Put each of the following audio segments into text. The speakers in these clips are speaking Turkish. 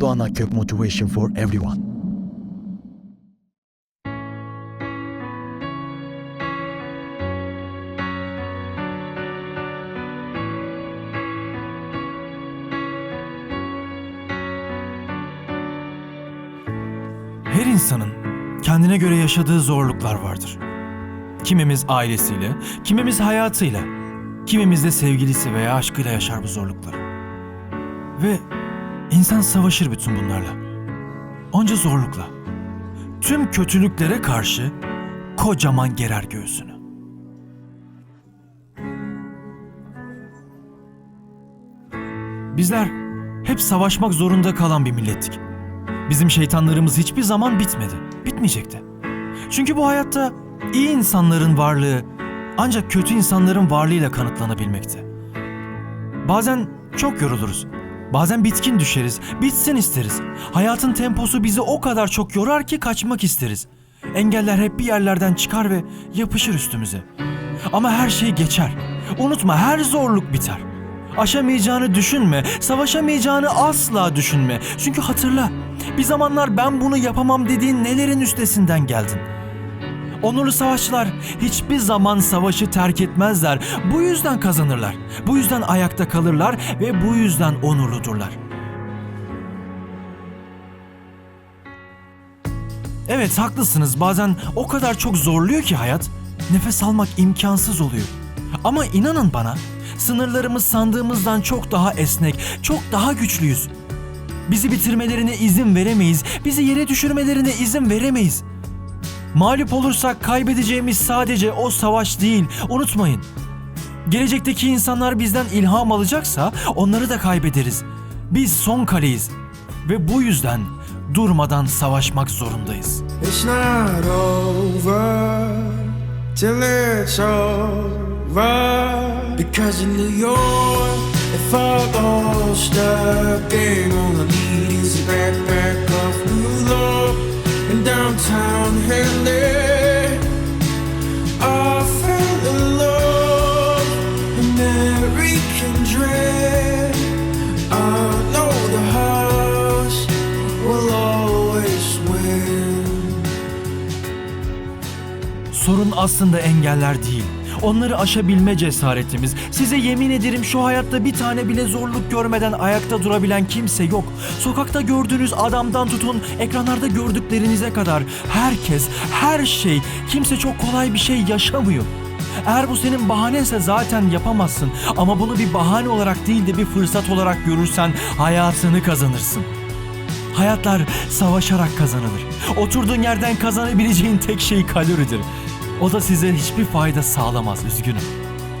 Doğan Akkök Motivation for Everyone. Her insanın kendine göre yaşadığı zorluklar vardır. Kimimiz ailesiyle, kimimiz hayatıyla, kimimiz de sevgilisi veya aşkıyla yaşar bu zorlukları. Ve insan savaşır bütün bunlarla. Onca zorlukla. Tüm kötülüklere karşı kocaman gerer göğsünü. Bizler hep savaşmak zorunda kalan bir millettik. Bizim şeytanlarımız hiçbir zaman bitmedi. Bitmeyecekti. Çünkü bu hayatta iyi insanların varlığı ancak kötü insanların varlığıyla kanıtlanabilmekte. Bazen çok yoruluruz. Bazen bitkin düşeriz. Bitsin isteriz. Hayatın temposu bizi o kadar çok yorar ki kaçmak isteriz. Engeller hep bir yerlerden çıkar ve yapışır üstümüze. Ama her şey geçer. Unutma her zorluk biter. Aşamayacağını düşünme, savaşamayacağını asla düşünme. Çünkü hatırla, bir zamanlar ben bunu yapamam dediğin nelerin üstesinden geldin. Onurlu savaşçılar hiçbir zaman savaşı terk etmezler. Bu yüzden kazanırlar. Bu yüzden ayakta kalırlar ve bu yüzden onurludurlar. Evet haklısınız. Bazen o kadar çok zorluyor ki hayat. Nefes almak imkansız oluyor. Ama inanın bana, sınırlarımız sandığımızdan çok daha esnek, çok daha güçlüyüz. Bizi bitirmelerine izin veremeyiz. Bizi yere düşürmelerine izin veremeyiz. Mağlup olursak kaybedeceğimiz sadece o savaş değil. Unutmayın. Gelecekteki insanlar bizden ilham alacaksa onları da kaybederiz. Biz son kaleyiz. Ve bu yüzden durmadan savaşmak zorundayız. It's not over till it's over. Because in New York, if I lost again, all I need Sorun aslında engeller değil. Onları aşabilme cesaretimiz. Size yemin ederim şu hayatta bir tane bile zorluk görmeden ayakta durabilen kimse yok. Sokakta gördüğünüz adamdan tutun ekranlarda gördüklerinize kadar herkes, her şey, kimse çok kolay bir şey yaşamıyor. Eğer bu senin bahanense zaten yapamazsın. Ama bunu bir bahane olarak değil de bir fırsat olarak görürsen hayatını kazanırsın. Hayatlar savaşarak kazanılır. Oturduğun yerden kazanabileceğin tek şey kaloridir. O da size hiçbir fayda sağlamaz, üzgünüm.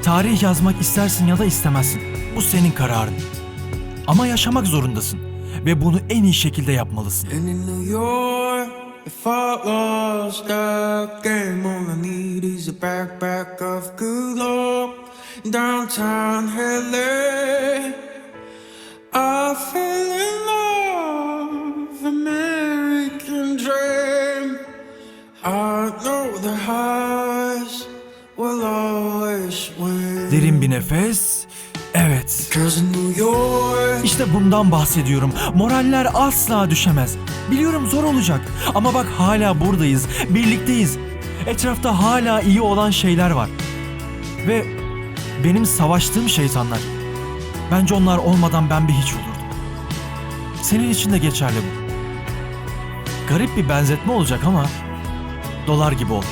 Tarih yazmak istersin ya da istemezsin. Bu senin kararın. Ama yaşamak zorundasın. Ve bunu en iyi şekilde yapmalısın. İf I lost game, all I need is a backpack of good luck. Downtown LA, Derin bir nefes. Evet. İşte bundan bahsediyorum. Moraller asla düşemez. Biliyorum zor olacak ama bak hala buradayız, birlikteyiz. Etrafta hala iyi olan şeyler var. Ve benim savaştığım şeytanlar. Bence onlar olmadan ben bir hiç olurdum. Senin için de geçerli bu. Garip bir benzetme olacak ama dolar gibi ol.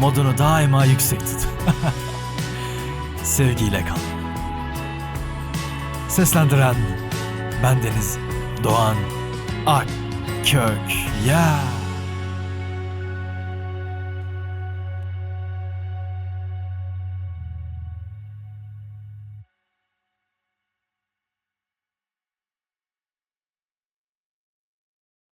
Modunu daima yüksek tut. Sevgiyle kal. Seslendiren ben Deniz Doğan Akkök. Ya.